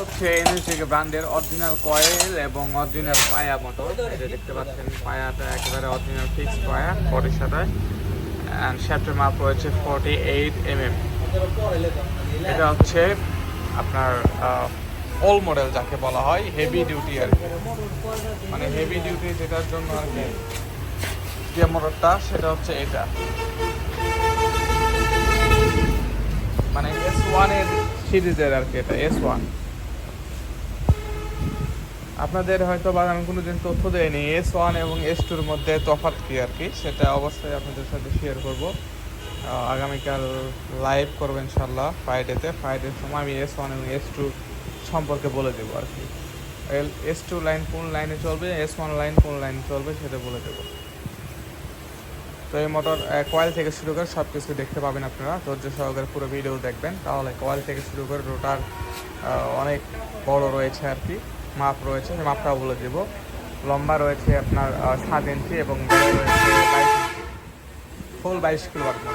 হচ্ছে এনএসডিকে ব্র্যান্ডের অরিজিনাল কয়েল এবং অরিজিনাল পায়া মোটর এটা দেখতে পাচ্ছেন, পায়াটা একেবারে অরিজিনাল ফিক্স পায়া, বডির সাথে। অ্যান্ড শ্যাফটের মাপ রয়েছে ফর্টি এইট এমএম এটা হচ্ছে আপনার অল মডেল যাকে বলা হয় হেভি ডিউটি আর মানে হেভি ডিউটি যেটার জন্য আর কি যে মোটরটা সেটা হচ্ছে এটা। মানে এস ওয়ানের সিরিজের আর কি এটা এস ওয়ান আপনাদের হয়তো বা আমি কোনোদিন তথ্য দেয়নি। এস ওয়ান এবং এস টুর মধ্যে তফাৎ কী আর কি? সেটা অবশ্যই আপনাদের সাথে শেয়ার করব। আগামীকাল লাইভ করব ইনশাল্লাহ ফ্রাইডেতে ফ্রাইডের সময় আমি এস ওয়ান এবং এস টু সম্পর্কে বলে দেবো আর কি। এস টু লাইন কোন লাইনে চলবে এস ওয়ান লাইন কোন লাইনে চলবে সেটা বলে দেবো। তো এই মোটর কয়েল থেকে শুরু করে সব কিছু দেখতে পাবেন আপনারা। ধৈর্য সহকারে পুরো ভিডিও দেখবেন। তাহলে কয়েল থেকে শুরু করে রোটার অনেক বড় রয়েছে আর কি। মাপ রয়েছে, সেই মাপটাও বলে দেব। লম্বা রয়েছে আপনার সাত ইঞ্চি এবং ফুল বাইশ কিলো এটা